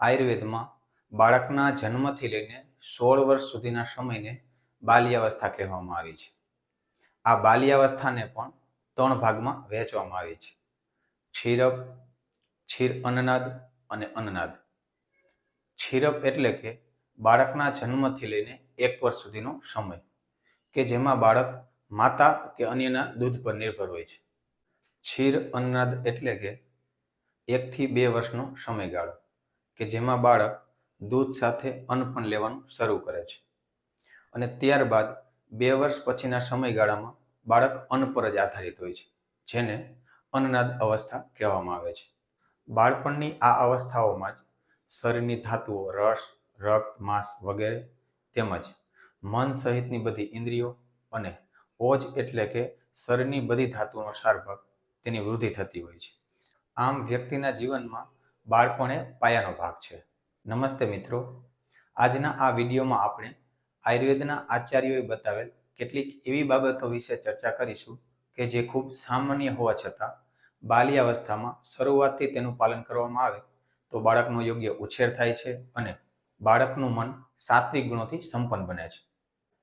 આયુર્વેદમાં બાળકના જન્મથી લઈને સોળ વર્ષ સુધીના સમયને બાલ્યાવસ્થા કહેવામાં આવી છે. આ બાલ્યાવસ્થાને પણ ત્રણ ભાગમાં વહેંચવામાં આવી છે. ક્ષીરપ, ક્ષીર અન્નનાદ અને અન્નનાદ. ક્ષીરપ એટલે કે બાળકના જન્મથી લઈને એક વર્ષ સુધીનો સમય, કે જેમાં બાળક માતા કે અન્યના દૂધ પર નિર્ભર હોય છે. ક્ષીર અન્નનાદ એટલે કે એકથી બે વર્ષનો સમયગાળો. કે જેમાં બાળક દૂધ સાથે અન્ન પણ લેવાનું શરૂ કરે છે. અને ત્યારબાદ બે વર્ષ પછીના સમયગાળામાં બાળક અન્ન પર જ આધારિત હોય છે, જેને અન્નનાદ અવસ્થા કહેવામાં આવે છે. બાળપણની આ અવસ્થાઓમાં જ શરીરની ધાતુઓ, રસ, રક્ત, માંસ વગેરે તેમજ મન સહિતની બધી ઇન્દ્રિયો અને ઓજ એટલે કે શરીરની બધી ધાતુઓનો સારભાગ તેની વૃદ્ધિ થતી હોય છે. આમ વ્યક્તિના જીવનમાં બાળપણ એ પાયાનો ભાગ છે. નમસ્તે મિત્રો. આજના આ વિડીયોમાં આપણે આયુર્વેદના આચાર્યોએ બતાવેલ કેટલીક એવી બાબતો વિશે ચર્ચા કરીશું કે જે ખૂબ સામાન્ય હોવા છતાં બાલ્યાવસ્થામાં શરૂઆતથી તેનું પાલન કરવામાં આવે તો બાળકનો યોગ્ય ઉછેર થાય છે અને બાળકનું મન સાત્વિક ગુણોથી સંપન્ન બને છે.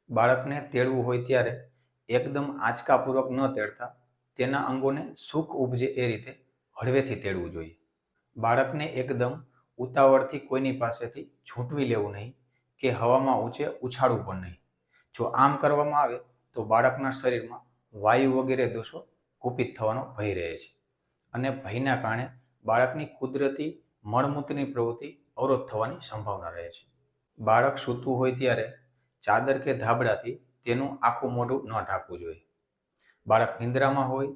બાળકને તેડવું હોય ત્યારે એકદમ આંચકાપૂર્વક ન તેડતા તેના અંગોને સુખ ઉપજે એ રીતે હળવેથી તેડવું જોઈએ. બાળકને એકદમ ઉતાવળથી કોઈની પાસેથી છૂટવી લેવું નહીં કે હવામાં ઊંચે ઉછાળવું પણ નહીં. જો આમ કરવામાં આવે તો બાળકના શરીરમાં વાયુ વગેરે દોષો કુપિત થવાનો ભય રહે છે અને ભયના કારણે બાળકની કુદરતી મળમૂત્રની પ્રવૃત્તિ અવરોધ થવાની સંભાવના રહે છે. બાળક સૂતું હોય ત્યારે ચાદર કે ધાબળાથી તેનું આખું મોઢું ન ઢાંકવું જોઈએ. બાળક નિંદ્રામાં હોય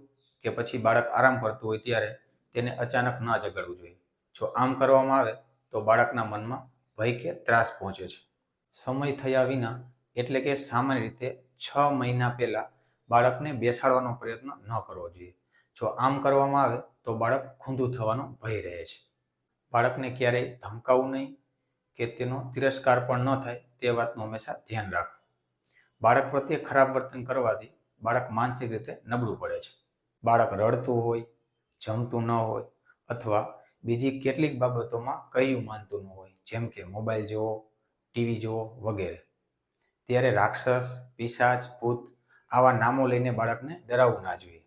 કે પછી બાળક આરામ કરતું હોય ત્યારે તેને અચાનક ન જગાડવું જોઈએ. જો આમ કરવામાં આવે, તો બાળકના મનમાં ભય કે ત્રાસ પહોંચે છે. સમય થયા વિના, એટલે કે સામાન્ય રીતે છ મહિના પહેલાં, બાળકને બેસાડવાનો પ્રયત્ન ન કરવો જોઈએ. જો આમ કરવામાં આવે, તો બાળક ખૂંદું થવાનો ભય રહે છે. બાળકને ક્યારેય ધમકાવવું નહીં કે તેનો તિરસ્કાર પણ ન થાય, તે વાતનું હંમેશા ધ્યાન રાખવું. બાળક પ્રત્યે ખરાબ વર્તન કરવાથી બાળક માનસિક રીતે નબળું પડે છે. બાળક રડતું હોય જમતું ન હોય અથવા બીજી કેટલીક બાબતોમાં કયું માનતું ન હોય, જેમ કે મોબાઈલ જોવો ટીવી જોવો વગેરે. ત્યારે રાક્ષસ, પિશાચ, ભૂત આવા નામો લઈને બાળકને ડરાવવું ના જોઈએ.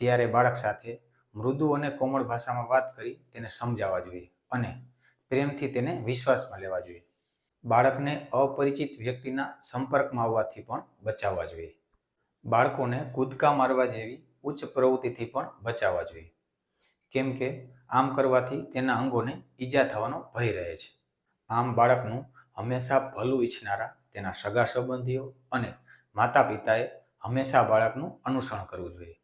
ત્યારે બાળક સાથે મૃદુ અને કોમળ ભાષામાં વાત કરી તેને સમજાવવા જોઈએ અને પ્રેમથી તેને વિશ્વાસમાં લેવા જોઈએ. બાળકને અપરિચિત વ્યક્તિના સંપર્કમાં આવવાથી પણ બચાવવા જોઈએ. બાળકોને કૂદકા મારવા જેવી ઉચ્ચ પ્રવૃત્તિથી પણ બચાવવા જોઈએ. કેમ કે આમ કરવાથી તેના અંગોને ઈજા થવાનો ભય રહે છે. આમ બાળકનું હંમેશા ભલું ઈચ્છનારા તેના સગા સંબંધીઓ અને માતા પિતાએ હંમેશા બાળકનું અનુસરણ કરવું જોઈએ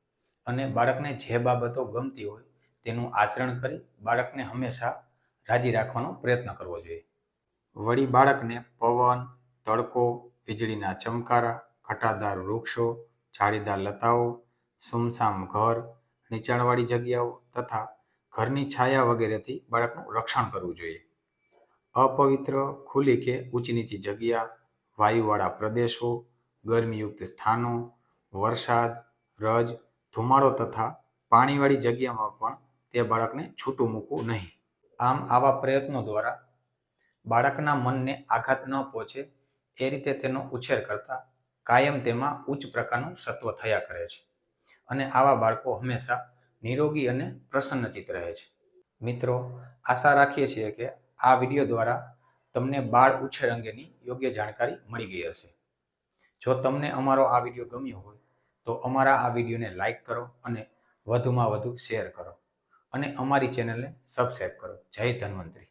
અને બાળકને જે બાબતો ગમતી હોય તેનું આચરણ કરી બાળકને હંમેશા રાજી રાખવાનો પ્રયત્ન કરવો જોઈએ. વળી બાળકને પવન, તડકો, વીજળીના ચમકારા, ઘટાદાર વૃક્ષો, જાળીદાર લતાઓ સુમસામ ઘર, નીચાણવાળી જગ્યાઓ તથા ઘરની છાયા વગેરેથી બાળકનું રક્ષણ કરવું જોઈએ. અપવિત્ર, ખુલ્લી કે ઊંચી નીચી જગ્યા, વાયુવાળા પ્રદેશો, ગરમીયુક્ત સ્થાનો, વરસાદ, રજ, ધુમાડો તથા પાણીવાળી જગ્યામાં પણ તે બાળકને છૂટું મૂકવું નહીં. આમ આવા પ્રયત્નો દ્વારા બાળકના મનને આઘાત ન પહોંચે એ રીતે તેનો ઉછેર કરતા કાયમ તેમાં ઉચ્ચ પ્રકારનું સત્વ થયા કરે છે. અને આવા બાળકો હંમેશા નિરોગી અને પ્રસન્નચિત રહે છે. મિત્રો, આશા રાખીએ છીએ કે આ વીડિયો દ્વારા તમને બાળ ઉછેર અંગેની યોગ્ય જાણકારી મળી ગઈ હશે. જો તમને અમારો આ વીડિયો ગમ્યો હોય, તો અમારા આ વિડીયોને લાઇક કરો અને વધુમાં વધુ શેર કરો અને અમારી ચેનલને સબસ્ક્રાઈબ કરો. જય ધન્વંતરી.